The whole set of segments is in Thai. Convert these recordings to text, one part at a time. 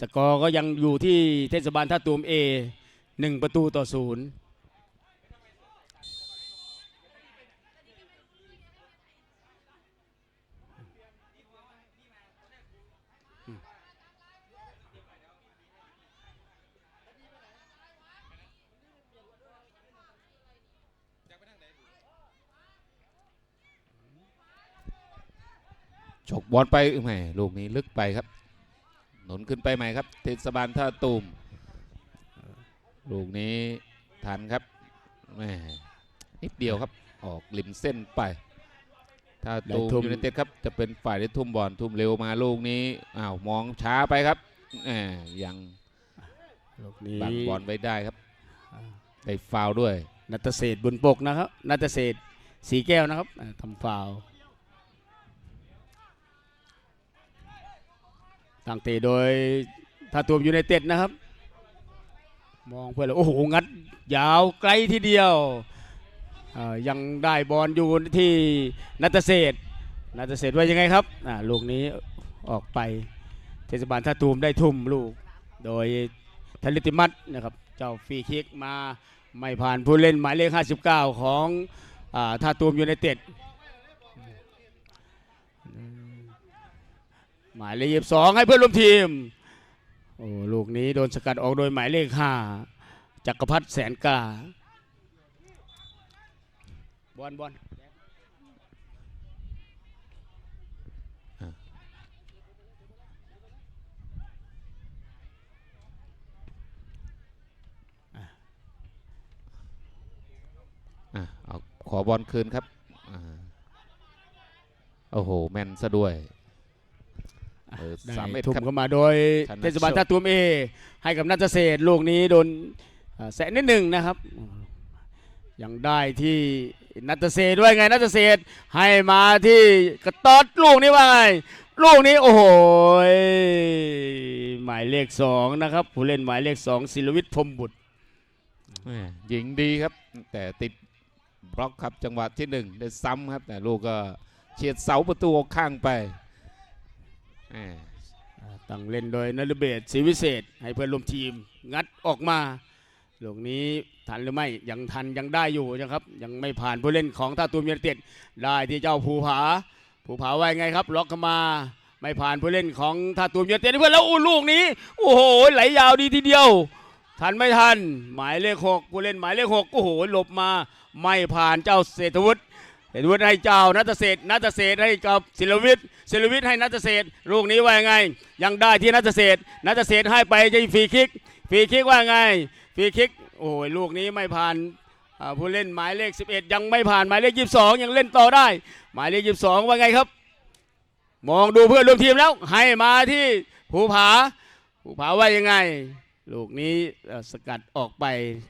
สกอร์ก็ยังอยู่ที่เทศบาลท่าตูมเอหนึ่งประตูต่อศูนย์ฉกบอลไปแหมลูกนี้ลึกไปครับ หนุนขึ้นไปใหม่ครับเทศบาลท่าตูมลูกนี้ทันครับแหมนิดเดียวครับออกริมเส้นไปถ้าตูมได้ทุ่มยูไนเต็ดครับจะเป็นฝ่ายได้ทุ่มบอลทุ่มเร็วมาลูกนี้อ้าวมองช้าไปครับแหมยังลูกนี้บังบอลไว้ได้ครับได้ฟาวล์ด้วยนัตเศรษฐ์บุญปกนะครับนัตเศรษฐ์สีแก้วนะครับอ่าทำฟาว ตั้งเตะโดยท่าตูมยูไนเต็ดนะครับ มองเพื่อนเลยโอ้โห งัดยาวไกลทีเดียว ยังได้บอลอยู่ที่นัตเศษนัตเศษว่ายังไงครับลูกนี้ออกไปเทศบาลท่าตูมได้ทุ่มลูก โดยธลิติมัตนะครับ เจ้าฟรีคิกมาไม่ผ่านผู้เล่นหมายเลข 59 ของอท่าตูมยูไนเต็ด หมายเลข22ให้เพื่อนร่วมทีม โอ้ลูกนี้โดนสกัดออกโดยหมายเลข5จักรพัฒน์แสนกาบอลบอลอะเอาขอบอลคืนครับอโอ้โห แม่นซะด้วย เออได้สามเอ็ดทุ่มครับเข้ามาโดยธนโชคเทศบาลท่าตูมเอ ให้กับนัทเศรษฐ์ลูกนี้โดนอ่าแสะนิดหนึ่งนะครับ ยังได้ที่นัทเศรษฐ์ด้วยไงนัทเศรษฐ์ให้มาที่กระตอดลูกนี้ว่าไงลูกนี้โอ้โหยหมายเลขสองนะครับ ผู้เล่นหมายเลขสองศิลวิทย์พรหมบุตรแม่ยิงดีครับ แต่ติดบล็อกครับจังหวะที่หนึ่งได้ซ้ำครับ แต่ลูกก็เฉียดเสาประตูออกข้างไปแม่ ตั้งเล่นโดยนฤเบศศรีวิเศษ ให้เพื่อนร่วมทีมงัดออกมาลูกนี้ทันหรือไม่ยังทันยังได้อยู่นะครับ ยังไม่ผ่านผู้เล่นของท่าตูมยูไนเต็ดได้ที่เจ้าภูผาภูผาไว้ไงครับ ล็อกเข้ามาไม่ผ่านผู้เล่นของท่าตูมยูไนเต็ดเพื่อนแล้วอู้ลูกนี้ โอ้โหไหลยาวดีทีเดียว ทันไม่ทัน หมายเลขหกผู้เล่นหมายเลขหกโอ้โหหลบมา ไม่ผ่านเจ้าเศรษฐวุฒิ เศรษฐวุฒิให้เจ้านัทเศษนัทเศษให้กับศิลวิทย์ศิลวิทย์ให้นัทเศษลูกนี้ว่ายังไง ยังได้ที่นัทเศษนัทเศษให้ไปจะฟรีคิกฟรีคิกว่าไงฟรีคิกโอ้ยลูกนี้ไม่ผ่านผู้เล่นหมายเลข 11 ยังไม่ผ่านหมายเลข 22 ยังเล่นต่อได้ หมายเลข 22 ว่าไงครับ มองดูเพื่อนร่วมทีมแล้ว ให้มาที่ภูผาภูผาว่ายังไง ลูกนี้สกัดออกไป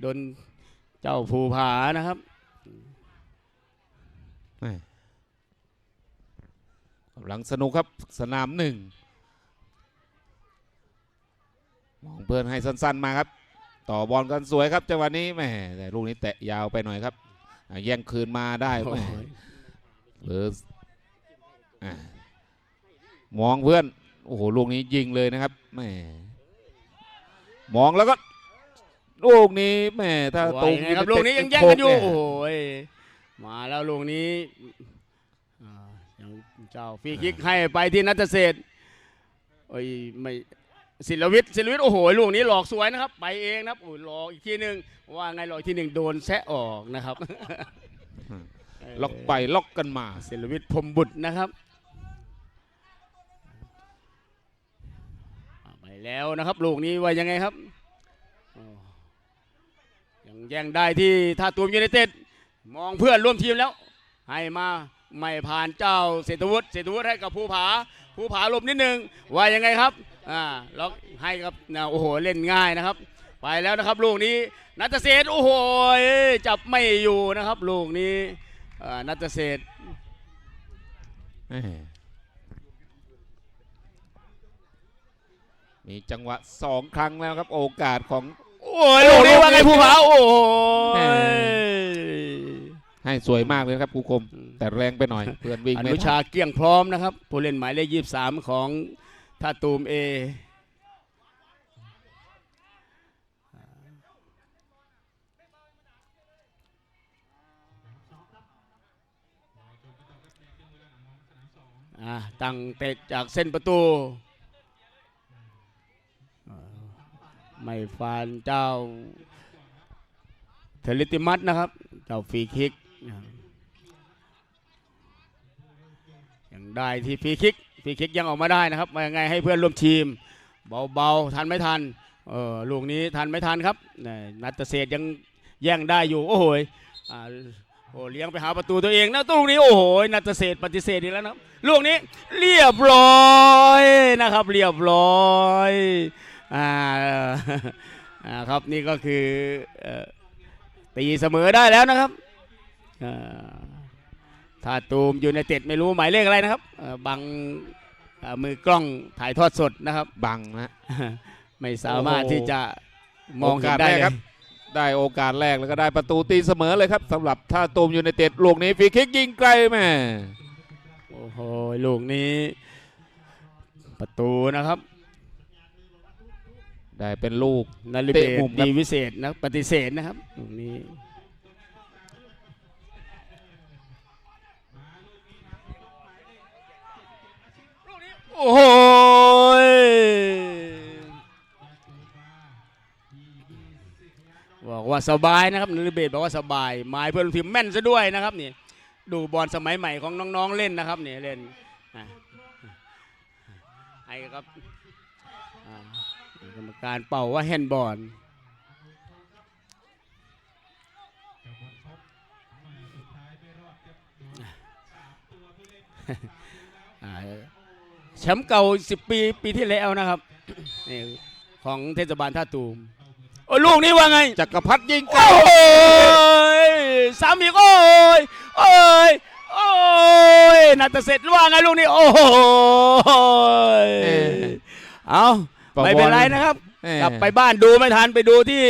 โดนเจ้าภูผานะครับ กำลังสนุกครับสนามหนึ่งมองเพื่อนให้สั้นๆมาครับ ต่อบอลกันสวยครับจังหวะนี้แหม่แต่ลูกนี้แตะยาวไปหน่อยครับอะแย่งคืนมาได้แหม่หรืออ่ามองเพื่อนโอ้โหลูกนี้ยิงเลยนะครับแหม่มองแล้วก็ลูกนี้แหม่ถ้าว่าตูมยังไงครับยูลูไนกเต็นี้ดยังแย่งกันอยู่โคโอ้โหย มาแล้วลูกนี้อ่ายังเจ้าฟรีคิกให้ไปที่นัทเศรษฐ์โอ้ยไม่ศิลวิทย์ศิลวิทย์โอ้โหลูกนี้หลอกสวยนะครับ ไปเองนะครับโอ้ยหลอกอีกทีหนึ่งว่าไงหลอกอีกทีหนึ่งโดนแซะออกนะครับล็อกไปล็อกกันมาศิลวิทย์พรหมบุตรนะครับอ่าไปแล้วนะครับลูกนี้ว่ายังไงครับโอ้ยังแย่งได้ที่ท่าตูมยูไนเต็ด มองเพื่อนร่วมทีมแล้ว ให้มาไม่ผ่านเจ้าเศรษฐวุฒิเศรษฐวุฒิให้กับภูผาภูผาหลบนิดนึงว่ายังไงครับอ่าล็อกให้กับนะโอ้โหเล่นง่ายนะครับ ไปแล้วนะครับลูกนี้นัทเศรษฐ์โอ้โหจับไม่อยู่นะครับลูกนี้อ่านัทเศรษฐ์แหม่มีจังหวะสองครั้งแล้วครับโอกาสของ โอ้ยลูกนี้ว่าไงภูผาโอ้โหแหม่ ให้สวยมากเลยครับครูคม แต่แรงไปหน่อยเพื่อนวิ่งอนุชาเกี้ยงพร้อมนะครับผู้เล่นหมายเลขยี่สามของท่าตูมเอตั้งเตะจากเส้นประตู ไม่ฟานเจ้าเทลิติมัตนะครับ เจ้าฟีคิก ยังได้ที่ฟรีคิกฟรีคิกยังออกมาได้นะครับมายังไงให้เพื่อนร่วมทีม เบาๆทันไม่ทันเออลูกนี้ทันไม่ทันครับนี่นัทเศษยังแย่งได้อยู่โอ้โหโอ้เลี้ยงไปหาประตูตัวเองนะตู้นี้โอ้โหนัทเศษปฏิเสธอีกแล้วนะลูกนี้เรียบร้อยนะครับ เรียบร้อยอ่าอ่าครับนี่ก็คืออตีเสมอได้แล้วนะครับ อ่าถ้าตูมอยู่ในเต็ดไม่รู้หมายเลขอะไรนะครับเอ่อบังเอ่อมือกล้องถ่ายทอดสดนะครับ บังนะไม่สามารถโอ้โหที่จะมองเห็นได้โอกาสแรกเลยครับ ได้โอกาสแรกแล้วก็ได้ประตูตีเสมอเลยครับสำหรับท่าตูมยูไนเต็ดลูกนี้ฟรีคิกยิงไกลแม่โอ้โหลูกนี้ ประตูนะครับได้เป็นลูกนาริเบเตะศมุมครับดีวิเศษนะปฏิเสธนะครับลูกนี้ ว่าสบายนะครับนาริเบศบอกว่าสบายหมายเพื่อนทีมแม่นซะด้วยนะครับนี่ดูบอลสมัยใหม่ของน้องๆเล่นนะครับนี่เล่นไอ้ครับกรรมการเป่าว่าแฮนด์บอลแชมป์เก่า 10 ปีปีที่แล้วนะครับนี่ของเทศบาลท่าตูม โอ้ยลูกนี้ว่าไง จักรพัฒน์ยิงไกลโอ้ยสามอีกโอ้ยโอ้ยโอ้ยนัตเสร็จว่าไงลูกนี้โอ้ยเอ่อเอาไม่เป็นไรนะครับแม่กลับไปบ้านดูไม่ทันไปดูที่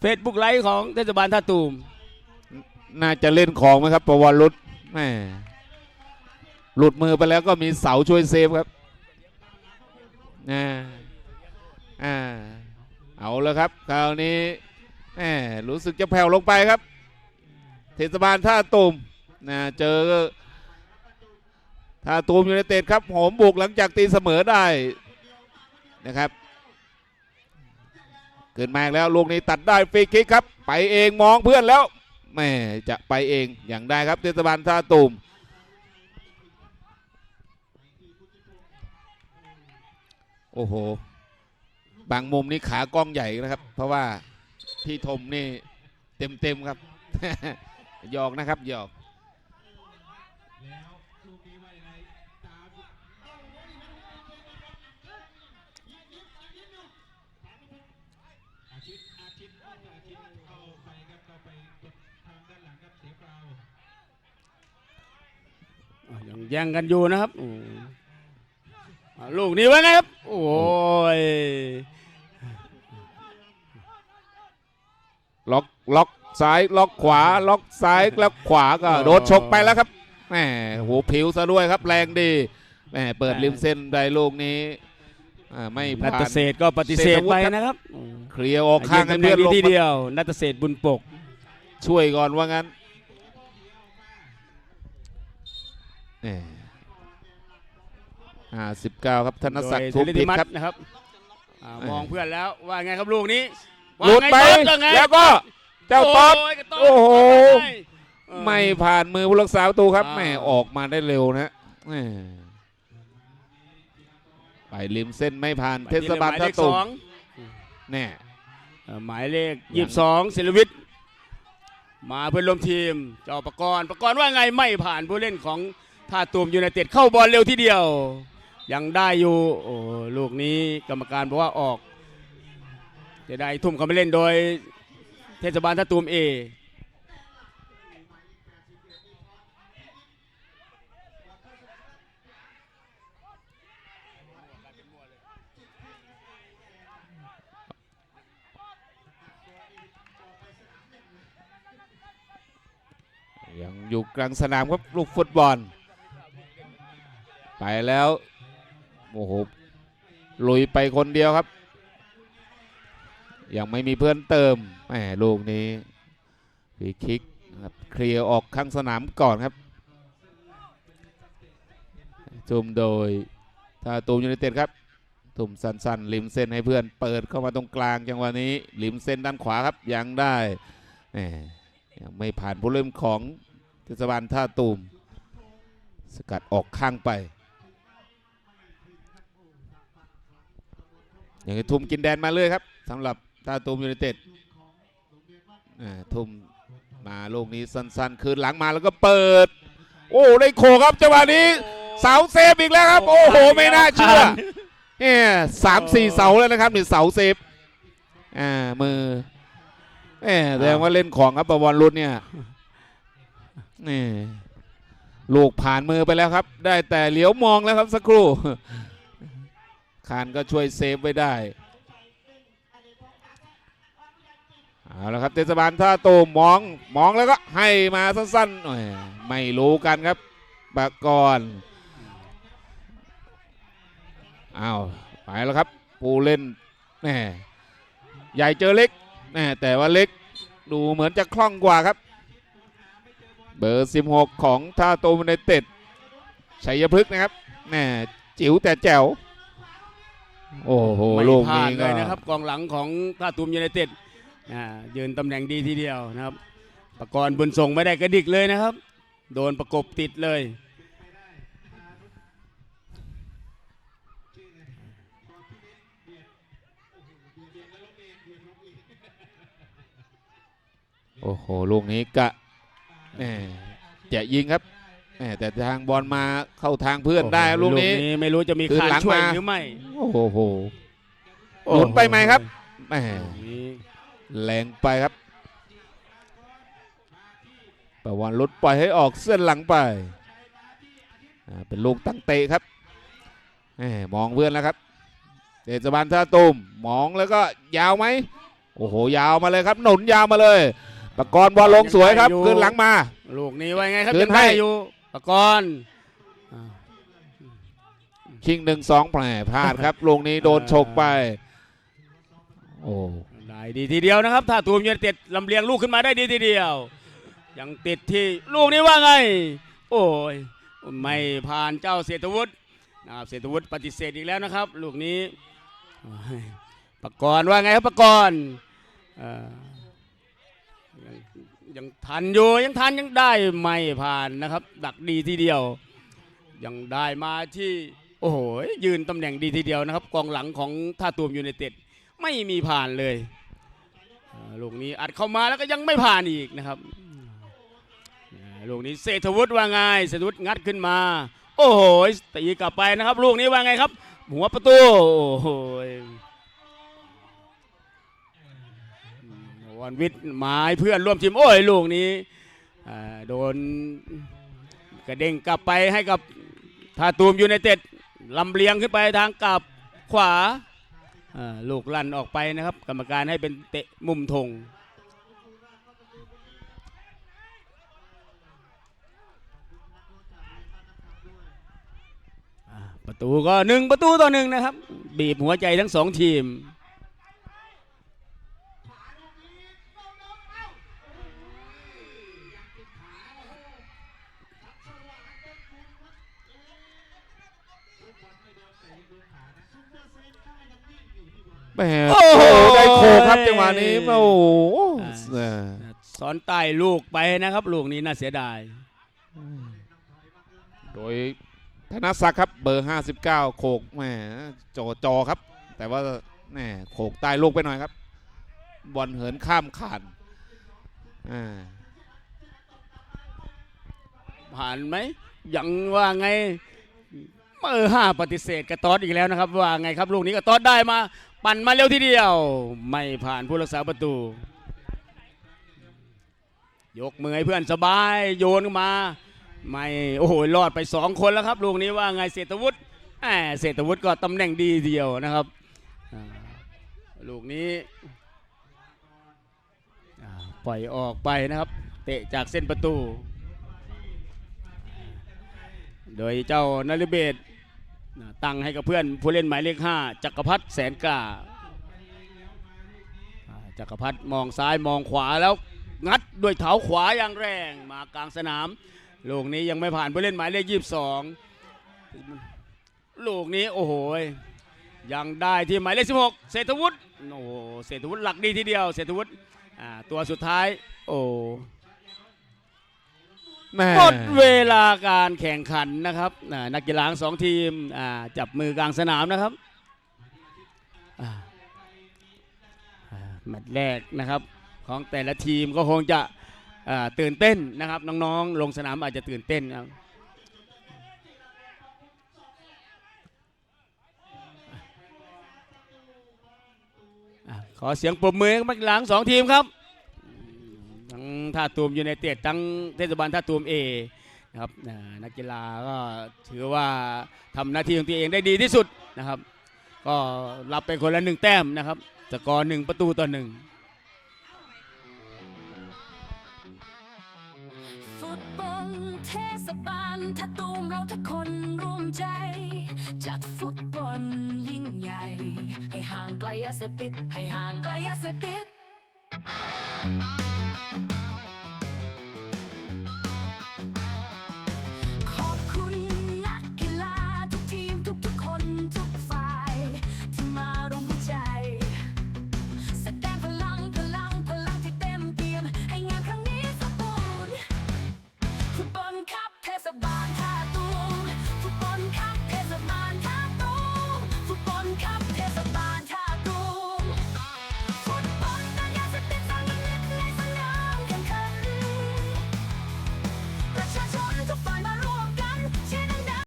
เฟซบุ๊กไลฟ์ของเทศบาลท่าตูม น่าจะเล่นของไหมครับ ประวัติรุดแม่หลุดมือไปแล้วก็มีเสาช่วยเซฟครับอ่าอ่า เอาแล้วครับคราวนี้แหมรู้สึกจะแผ่วลงไปครับ เทศบาลท่าตูมนะเจอท่าตูมยูไนเต็ดครับโหมบุกหลังจากตีเสมอได้นะครับเกินมากแล้วลูกนี้ตัดได้ฟรีคิกครับ ไปเองมองเพื่อนแล้วแม่จะไปเองอย่างได้ครับเทศบาลท่าตูมโอ้โห บางมุมนี่ขากล้องใหญ่นะครับ เพราะว่าพี่ธมนี่เต็มเต็มๆครับ หยอกนะครับหยอกอะยังแย่งกันอยู่นะครับอืมอะลูกนี้ว่าไงครับ โอ้ย ล็อกล็อกซ้ายล็อกขวาล็อกซ้ายแล้วขวาก็โดนชกไปแล้วครับแหมโหผิวซะด้วยครับแรงดีแหมเปิดริมเส้นได้ลูกนี้อ่าไม่นัผ่าตนเศษก็ปฏิเสธเศรษฐวุฒิไปครับนะครับอืมเคลียร์ออกข้างให้ยืนตำแหเพื่น่อนงลงที่มาเดียว นัตเศษบุญปก ช่วยก่อนว่างั้นแหมห้าสิบเก้าครับธนศักดิ์โดทุยบเทเลผิติดมัสครับนะครับอ่าเอ้ยมองเพื่อนแล้วว่าไงครับลูกนี้ หลุดไป ว่าไงต๊อดว่าไง แล้วก็เจ้าต๊อดโยกระโอ้โหว่าไงเออไม่ผ่านมือผู้รักษาประตูครับอ่า แหม่ออกมาได้เร็วนะแหม่ไปริมเส้นไม่ผ่านเทศบาลหมยท่าเลขตูสมองแน่เอ่อหมายเลขยังยี่สิบสองศิลวิทย์มาเพื่อนร่วมทีมเจ้าประกรณ์ประกรณ์ว่าไงไม่ผ่านผู้เล่นของท่าตูมยูไนเต็ดเข้าบอลเร็วทีเดียว ยังได้อยู่โอ้ลูกนี้กรรมการบอกว่าออก จะได้ทุ่มเข้าไปเล่นโดยเทศบาลท่าตูมเอยังอยู่กลางสนามครับลูกฟุตบอล ไปแล้วโอ้โหลุยไปคนเดียวครับ ยังไม่มีเพื่อนเติมแหมลูกนี้ฟรีคิกครับเคลียร์ออกข้างสนามก่อนครับทุ่มโดยท่าตูมยูไนเต็ดครับทุ่มสั้นๆริมเส้นให้เพื่อนเปิดเข้ามาตรงกลางจังหวะนี้ริมเส้นด้านขวาครับยังได้แหมยังไม่ผ่านผู้เล่นของเทศบาลท่าตูมสกัดออกข้างไปยังทุ่มกินแดนมาเลยครับสำหรับ ท่าตูมยูไนเต็ดทุ่มมาลูกนี้สั้นๆ คืนหลังมาแล้วก็เปิด โอ้ได้โขครับจังหวะนี้ เสาเซฟอีกแล้วครับ โอ้โห ไม่น่าเชื่อเนี่ยสามสี่เสาแล้วนะครับนี่เสาเซฟอ่ามือเอ่แสดงว่าเล่นของครับประวรรุ่นเนี่ยนี่ลูกผ่านมือไปแล้วครับ ได้แต่เหลียวมองแล้วครับสักครู่คานก็ช่วยเซฟไว้ได้ เอาละครับเทศบาลท่าตูมมองมองแล้วก็ให้มาสั้นๆหน่อยไม่รู้กันครับปากรอ้าวไปแล้วครับผู้เล่นแหมใหญ่เจอเล็กแหมแต่ว่าเล็กดูเหมือนจะคล่องกว่าครับ เบอร์ 16 ของท่าโตมในเต็ดชัยพฤกษ์นะครับแหมจิ๋วแต่แจ๋วโอ้โหไม่ลูกพลานี้ดเลก็ยนะครับกองหลังของท่าตูมยูไนเต็ดอ่า ยืนตำแหน่งดีทีเดียวนะครับ ประกรณ์บุญส่งไม่ได้กระดิกเลยนะครับ โดนประกบติดเลย โอ้โห ลูกนี้กะแหมจะยิงครับแหมแต่ทางบอลมาเข้าทางเพื่อนได้ครับลูกนี้ไม่รู้จะมีคืนคานหลังช่วยมาหรือไม่ โอ้โหหลุนไปไหมครับแหมนี่ แรงไปครับประวันลุดปล่อยให้ออกเส้นหลังไปอ่าเป็นลูกตั้งเตะครับแหมมองเพื่อนแล้วครับเทศบาลท่าตูมมองแล้วก็ยาวไหมโอ้โหยาวมาเลยครับหนุนยาวมาเลยประกรณ์บอลลงสวยครับขึ้นหลังมา ลูกนี้ไว้ไงครับคืนยังได้ให้อยู่ประกรณ์อ่าชิงหนึ่งสองแผลพลาดครับลูกนี้โดนฉกไป โอ้ ด้ดีทีเดียวนะครับ ถ้าตูมยูไนเต็ดลำเลียงลูกขึ้นมาได้ดีทีเดียว ยังติดที่ลูกนี้ว่าไง โอ้ยไม่ผ่านเจ้าเศรษฐวุฒินะครับเศรษฐวุฒิปฏิเสธอีกแล้วนะครับ ลูกนี้ประกรณ์ว่าไงครับประกรณ์ยังยังทันอยู่ยังทันยังได้ไม่ผ่านนะครับ ดักดีทีเดียว ยังได้มาที่โอ้โหยืนตำแหน่งดีทีเดียวนะครับ กองหลังของท่าตูมยูไนเต็ดไม่มีผ่านเลย ลูกนี้อัดเข้ามาแล้วก็ยังไม่ผ่านอีกนะครับลูกนี้เศรษฐวุฒิว่าไงเศรษฐวุฒิงัดขึ้นมา โอ้โหตีกลับไปนะครับ ลูกนี้ว่าไงครับ หัวประตูโอ้โหวันวิทย์หมายเพื่อนร่วมทีมโอ้ยลูกนี้โดนกระเด้งกลับไปให้กับท่าตูมยูไนเต็ดลำเลียงขึ้นไปทางกลับขวา ลูกลั่นออกไปนะครับ กรรมการให้เป็นเตะมุมธงประตูก็หนึ่งประตูต่อหนึ่งนะครับ บีบหัวใจทั้งสองทีม แหมโอ้โอ้โหโหได้โคครับจังหวะนี้โอ้โหอ่าเออสอนใต้ลูกไปนะครับ ลูกนี้น่าเสียดาย โดยธนศักดิ์ครับเบอร์ 59 โขกแหมจอจอครับ แต่ว่าแหมโขกใต้ลูกไปหน่อยครับบอลเหินข้ามขานอ่าผ่านไหมยังว่าไงเออห้าปฏิเสธกระตอดอีกแล้วนะครับ ว่าไงครับลูกนี้กระตอดได้มา ปั่นมาเร็วทีเดียว ไม่ผ่านผู้รักษาประตู ยกมือให้เพื่อนสบายโยนมา ไม่โอ้โหรอดไปสองคนแล้วครับลูกนี้ว่าไงเศรษฐวุฒิแหมเศรษฐวุฒิก็ตำแหน่งดีเดียวนะครับลูกนี้ปล่อยออกไปนะครับ เตะจากเส้นประตู โดยเจ้านฤเบศ ตั้งให้กับเพื่อนผู้เล่นหมายเลข5จักรพัฒแสนกล้าจักรพัฒมองซ้ายมองขวาแล้วงัดด้วยเท้าขวาอย่างแรงมากลางสนามลูกนี้ยังไม่ผ่านผู้เล่นหมายเลข22ลูกนี้โอ้โหยังได้ที่หมายเลข16เศรษฐวุฒิโอ้โหเศรษฐวุฒิหลักดีทีเดียวเศรษฐวุฒิตัวสุดท้ายโอ้ แม่ หมดเวลาการแข่งขันนะครับอ่านักกีฬาทั้งสองทีมอ่าจับมือกลางสนามนะครับอ่าอ่าแมตช์แรกนะครับของแต่ละทีมก็คงจะอ่าตื่นเต้นนะครับ น้องๆ ลงสนามอาจจะตื่นเต้นนะครับอะขอเสียงปรบมือให้นักกีฬาทั้งสองทีมครับ งท่าตูมยูไนเต็ดทั้งเทศบาลท่าตูมเอนะครับนักกีฬาก็ถือว่าทำหน้าที่ของตัวเองได้ดีที่สุดนะครับ ก็รับไปคนละหนึ่งแต้มนะครับสกอร์หนึ่งประตูต่อหนึ่งฟุตบอลเทศบาลถ้าตูมเราทุกคนร่วมใจ จัดฟุตบอลยิ่งใหญ่ ให้ห่างไกลยาเสพติดให้ห่างไกลยาเสพติด Thank you.